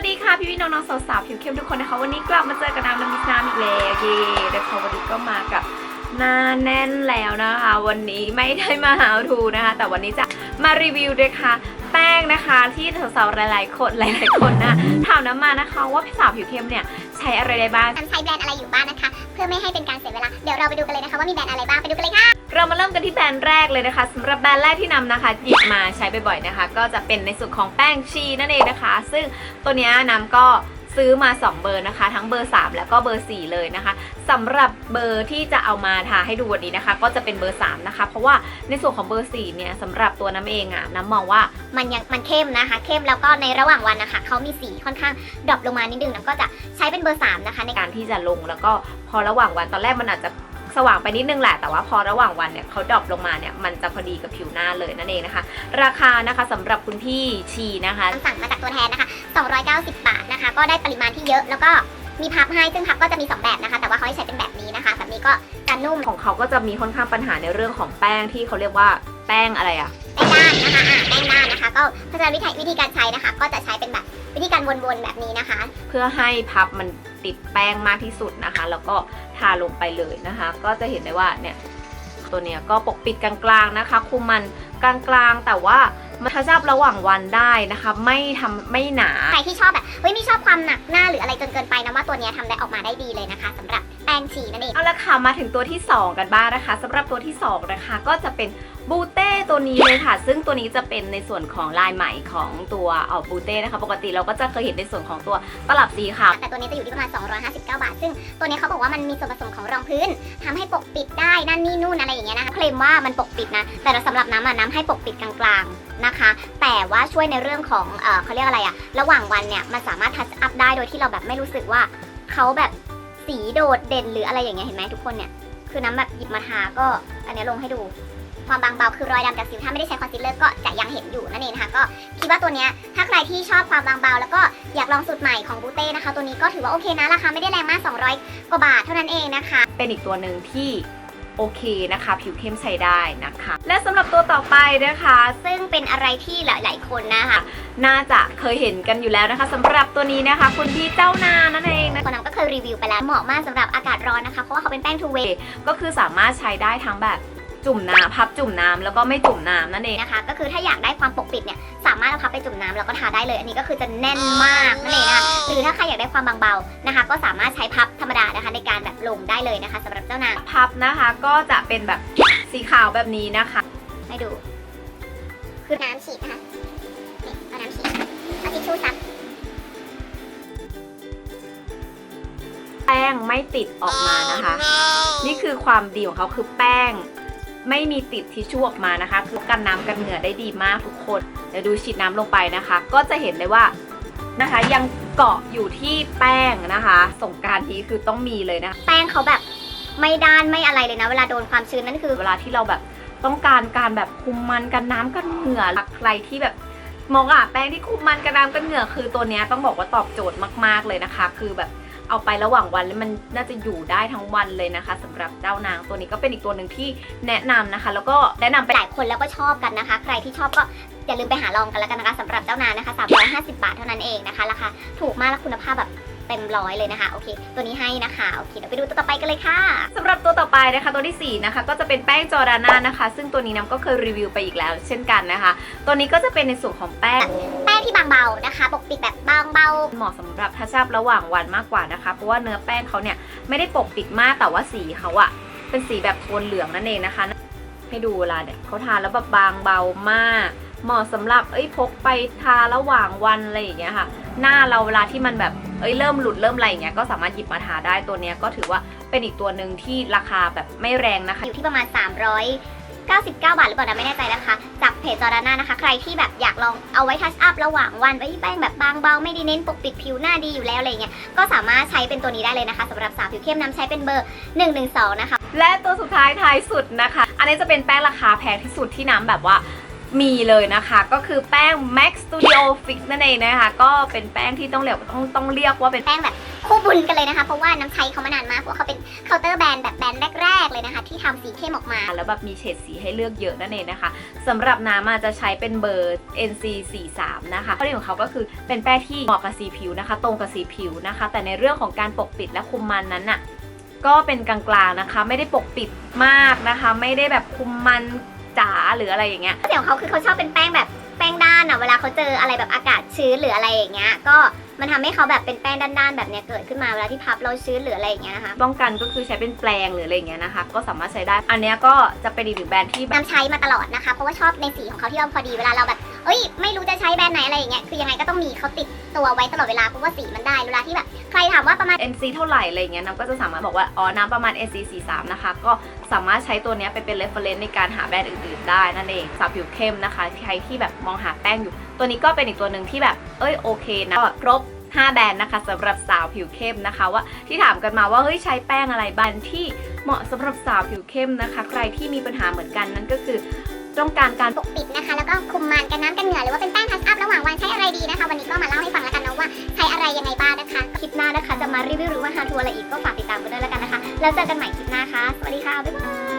วัสดีค่ะพี่พี่น้องๆสาวๆผิวเข้มทุกคนนะคะ วันนี้กลับมาเจอกับน้ำน้ำมิสน้ำอีกแล้วเย่นะคะวันนี้ก็มากับหน้าแน่นแล้วนะคะ วันนี้ไม่ได้มาหาทูนะคะ แต่วันนี้จะมารีวิวด้วยค่ะแป้งนะคะที่สาวๆหลายๆคนหลายๆคนนะถามน้ำมานะคะว่าพี่สาวผิวเข้มเนี่ยใช้อะไรได้บ้างทำใช้แบรนด์อะไรอยู่บ้างนะคะ เพื่อไม่ให้เป็นการเสียเวลาเดี๋ยวเราไปดูกันเลยนะคะว่ามีแบรนด์อะไรบ้างไปดูกันเลยค่ะ เรามาเริ่มกันที่แบรนด์แรกเลยนะคะสำหรับแบรนด์แรกที่นำนะคะหยิบมาใช้บ่อยๆนะคะ ก็จะเป็นในส่วนของแป้งชีนั่นเองนะคะ ซึ่งตัวนี้น้ำก็ซื้อมา 2 เบอร์นะคะ ทั้งเบอร์ 3 แล้วก็เบอร์ 4 เลยนะคะสำหรับเบอร์ที่จะเอามาทาให้ดูวันนี้นะคะ ก็จะเป็นเบอร์ 3 นะคะ เพราะว่าในส่วนของเบอร์ 4 เนี่ยสำหรับตัวน้ำเองอะน้ำมองว่ามันยังมันเข้มนะคะ เข้มแล้วก็ในระหว่างวันนะคะเขามีสีค่อนข้างดรอปลงมานิดนึงแล้วก็จะใช้เป็นเบอร์ 3 นะคะ ในการที่จะลงแล้วก็พอระหว่างวันตอนแรกมันอาจจะ สว่างไปนิดนึงแหละ แต่ว่าพอระหว่างวันเนี่ยเขาดรอปลงมาเนี่ยมันจะพอดีกับผิวหน้าเลยนั่นเองนะคะ ราคานะคะสำหรับคุณพี่ชีนะคะสั่งมาจากตัวแทนนะคะ 290 บาทนะคะ ก็ได้ปริมาณที่เยอะแล้วก็มีพับให้ซึ่งพับก็จะมี 2 แบบนะคะ แต่ว่าเขาให้ใช้เป็นแบบนี้นะคะแบบนี้ก็จะนุ่มของเขาก็จะมีค่อนข้างปัญหาในเรื่องของแป้งที่เขาเรียกว่าแป้งอะไรอะแป้งด้านนะคะอ่าแป้งด้านนะคะ ก็เพราะฉะนั้นวิธีวิธีการใช้นะคะ ก็จะใช้เป็นแบบวิธีการวนๆแบบนี้นะคะ เพื่อให้พับมันติดแป้งมากที่สุดนะคะ แล้วก็ทาลงไปเลยนะคะ ก็จะเห็นได้ว่าเนี่ยตัวเนี้ยก็ปกปิดกลางๆนะคะ คุมมันกลางๆ แต่ว่ามันทับระหว่างวันได้นะคะ ไม่ทำไม่หนา ใครที่ชอบแบบเฮ้ยไม่ชอบความหนักหน้าหรืออะไรจนเกินไปนะว่าตัวเนี้ยทำได้ออกมาได้ดีเลยนะคะสำหรับ แป้งฉีนั่นเอง เอาละค่ะมาถึงตัวที่ 2 กันบ้างนะคะสำหรับตัวที่ 2 นะคะ ก็จะเป็นบูเต้ตัวนี้เลยค่ะ ซึ่งตัวนี้จะเป็นในส่วนของลายใหม่ของตัวเออบูเต้นะคะ ปกติเราก็จะเคยเห็นในส่วนของตัวตลับสีขาวแต่ตัวนี้จะอยู่ที่ประมาณ 259 บาท ซึ่งตัวนี้เขาบอกว่ามันมีส่วนผสมของรองพื้นทำให้ปกปิดได้นั่นนี่นู่นอะไรอย่างเงี้ยนะคะเคลมว่ามันปกปิดนะ แต่สำหรับน้ำอะน้ำให้ปกปิดกลางๆนะคะ แต่ว่าช่วยในเรื่องของเออเขาเรียกอะไรอะระหว่างวันเนี่ยมันสามารถทัชอัพได้โดยที่เราแบบไม่รู้สึกว่าเขาแบบ สีโดดเด่นหรืออะไรอย่างเงี้ยเห็นไหมทุกคนเนี่ยคือน้ำแบบหยิบมาทาก็อันนี้ลงให้ดู ความบางเบาคือรอยดำจากสิวถ้าไม่ได้ใช้คอนซีลเลอร์ก็จะยังเห็นอยู่นั่นเองนะคะก็คิดว่าตัวเนี้ยถ้าใครที่ชอบความบางเบา แล้วก็อยากลองสูตรใหม่ของบูเต้นะคะ ตัวนี้ก็ถือว่าโอเคนะราคาไม่ได้แรงมาก 200 กว่าบาทเท่านั้นเองนะคะ เป็นอีกตัวหนึ่งที่ โอเคนะคะ ผิวเข้มใช้ได้นะคะ และสำหรับตัวต่อไปนะคะ ซึ่งเป็นอะไรที่หลาย ๆ คนนะคะน่าจะเคยเห็นกันอยู่แล้วนะคะสำหรับตัวนี้นะคะ คุณพี่เจ้านานั่นเองนะคนนั้นก็เคยรีวิวไปแล้วเหมาะมากสำหรับอากาศร้อนนะคะเพราะว่าเขาเป็นแป้งทูเวย์ก็คือสามารถใช้ได้ทั้งแบบ จุ่มน้ำพับจุ่มน้ำแล้วก็ไม่จุ่มน้ำนั่นเองนะคะ ก็คือถ้าอยากได้ความปกปิดเนี่ยสามารถเอาพับไปจุ่มน้ำแล้วก็ทาได้เลย อันนี้ก็คือจะแน่นมากนั่นเองนะคะหรือถ้าใครอยากได้ความบางเบานะคะ ก็สามารถใช้พับธรรมดานะคะ ในการแบบลงได้เลยนะคะสำหรับเจ้านางพับนะคะ ก็จะเป็นแบบสีขาวแบบนี้นะคะ ให้ดู คือน้ำฉีดนะคะนี่เอาน้ำฉีดเอาทิชชู่ซับ แป้งไม่ติดออกมานะคะ นี่คือความดีของเขาคือแป้ง ไม่มีติดทิชชู่ออกมานะคะ คือกันน้ำกันเหงื่อได้ดีมากทุกคน เดี๋ยวดูฉีดน้ำลงไปนะคะ ก็จะเห็นเลยว่านะคะยังเกาะอยู่ที่แป้งนะคะ สงกรารทีคือต้องมีเลยนะคะแป้งเขาแบบไม่ด้านไม่อะไรเลยนะ เวลาโดนความชื้นนั่นคือ เวลาที่เราแบบต้องการการแบบคุมมันกันน้ำกันเหงื่อใครที่แบบมองอะแป้งที่คุมมันกันน้ำกันเหงื่อคือตัวเนี้ยต้องบอกว่าตอบโจทย์มาก ๆเลยนะคะ คือแบบ เอาไประหว่างวันแล้วมันน่าจะอยู่ได้ทั้งวันเลยนะคะสำหรับเจ้านางตัวนี้ก็เป็นอีกตัวหนึ่งที่แนะนำนะคะ แล้วก็แนะนำไปหลายคนแล้วก็ชอบกันนะคะ ใครที่ชอบก็อย่าลืมไปหาลองกันแล้วกันนะคะสำหรับเจ้านางนะคะ350 บาทเท่านั้นเองนะคะราคาถูกมากและคุณภาพแบบ เต็มร้อยเลยนะคะ โอเค ตัวนี้ให้นะคะ โอเค เดี๋ยวไปดูตัวต่อไปกันเลยค่ะสำหรับตัวต่อไปนะคะ ตัวที่ 4 นะคะ ก็จะเป็นแป้งจอร์ดาน่านะคะ ซึ่งตัวนี้น้ำก็เคยรีวิวไปอีกแล้ว เช่นกันนะคะ ตัวนี้ก็จะเป็นในส่วนของแป้ง แป้งที่บางเบานะคะ ปกปิดแบบบางเบา เหมาะสำหรับทัชอัพระหว่างวันมากกว่านะคะ เพราะว่าเนื้อแป้งเขาเนี่ยไม่ได้ปกปิดมาก แต่ว่าสีเขาอะเป็นสีแบบโทนเหลืองนั่นเองนะคะ ให้ดูเวลาเนี่ยเขาทาแล้วแบบบางเบามาก เหมาะสำหรับเอ้ยพกไปทาระหว่างวันอะไรอย่างเงี้ยค่ะ หน้าเราเวลาที่มันแบบเอ้ยเริ่มหลุดเริ่มอะไรอย่างเงี้ยก็สามารถหยิบมาทาได้ตัวเนี้ยก็ถือว่าเป็นอีกตัวหนึ่งที่ราคาแบบไม่แรงนะคะ อยู่ที่ประมาณ 399 บาทหรือเปล่านะไม่แน่ใจนะคะ จากเพจจอร์ดาน่านะคะ ใครที่แบบอยากลองเอาไว้ทัชอัพระหว่างวันไว้แป้งแบบบางเบาไม่ได้เน้นปกปิดผิวหน้าดีอยู่แล้วอะไรเงี้ยก็สามารถใช้เป็นตัวนี้ได้เลยนะคะสำหรับสาวผิวเข้มน้ำใช้เป็นเบอร์ 112 นะคะและตัวสุดท้ายท้ายสุดนะคะ อันนี้จะเป็นแป้งราคาแพงที่สุดที่น้ำแบบว่า มีเลยนะคะก็คือแป้ง Max Studio Fix นั่นเองนะคะ ก็เป็นแป้งที่ต้องเรียกต้องต้องเรียกว่าเป็นแป้งแบบคู่บุญกันเลยนะคะ เพราะว่าน้ำใช้เขามานานมากเพราะว่าเขาเป็นเคาน์เตอร์แบรนด์แบบแบรนด์แรก ๆ เลยนะคะ ที่ทำสีเข้มออกมา แล้วแบบมีเฉดสีให้เลือกเยอะนั่นเองนะคะสำหรับน้ำอาจจะใช้เป็นเบอร์ NC 4 3 นะคะข้อดีของเขาก็คือเป็นแป้งที่เหมาะกับสีผิวนะคะ ตรงกับสีผิวนะคะ แต่ในเรื่องของการปกปิดและคุมมันนั้นน่ะก็เป็นกลางๆนะคะ ไม่ได้ปกปิดมากนะคะ ไม่ได้แบบคุมมัน จ๋าหรืออะไรอย่างเงี้ยข้อเสียของเขาคือเขาชอบเป็นแป้งแบบแป้งด้านอะเวลาเขาเจออะไรแบบอากาศชื้นหรืออะไรอย่างเงี้ยก็มันทำให้เขาแบบเป็นแป้งด้านๆแบบเนี้ยเกิดขึ้นมาเวลาที่พับเราชื้นหรืออะไรอย่างเงี้ยนะคะป้องกันก็คือใช้เป็นแปรงหรืออะไรอย่างเงี้ยนะคะ ก็สามารถใช้ได้ อันเนี้ยก็จะเป็นอีกหนึ่งแบรนด์ที่แบบน้ำใช้มาตลอดนะคะ เพราะว่าชอบในสีของเขาที่เราพอดีเวลาเราแบบ เอ้ยไม่รู้จะใช้แบรนด์ไหนอะไรอย่างเงี้ยคือยังไงก็ต้องมีเขาติดตัวไว้ตลอดเวลาเพราะว่าสีมันได้เวลาที่แบบใครถามว่าประมาณ NC เท่าไหร่อะไรเงี้ยน้ำก็จะสามารถบอกว่าอ๋อน้ำประมาณ NC 43นะคะก็สามารถใช้ตัวนี้ไปเป็น reference ในการหาแบรนด์อื่นๆ ได้นั่นเองสาวผิวเข้มนะคะใครที่แบบมองหาแป้งอยู่ ตัวนี้ก็เป็นอีกตัวหนึ่งที่แบบเอ้ยโอเคนะก็ครบ5แบรนด์นะคะสำหรับสาวผิวเข้มนะคะ ว่าที่ถามกันมาว่าเฮ้ยใช้แป้งอะไรบ้างที่เหมาะสำหรับสาวผิวเข้มนะคะ ใครที่มีปัญหาเหมือนกันนั่นก็คือ ต้องการการปกปิดนะคะ แล้วก็คุมมันกันน้ำกันเหงื่อหรือว่าเป็นแป้งทัชอัพระหว่างวันใช้อะไรดีนะคะ วันนี้ก็มาเล่าให้ฟังแล้วกันนะว่าใช้อะไรยังไงบ้างนะคะ คลิปหน้านะคะ จะมารีวิวหรือว่าหาทัวร์อะไรอีกก็ฝากติดตามกันด้วยแล้วกันนะคะ แล้วเจอกันใหม่คลิปหน้าค่ะ สวัสดีค่ะ บ๊ายบาย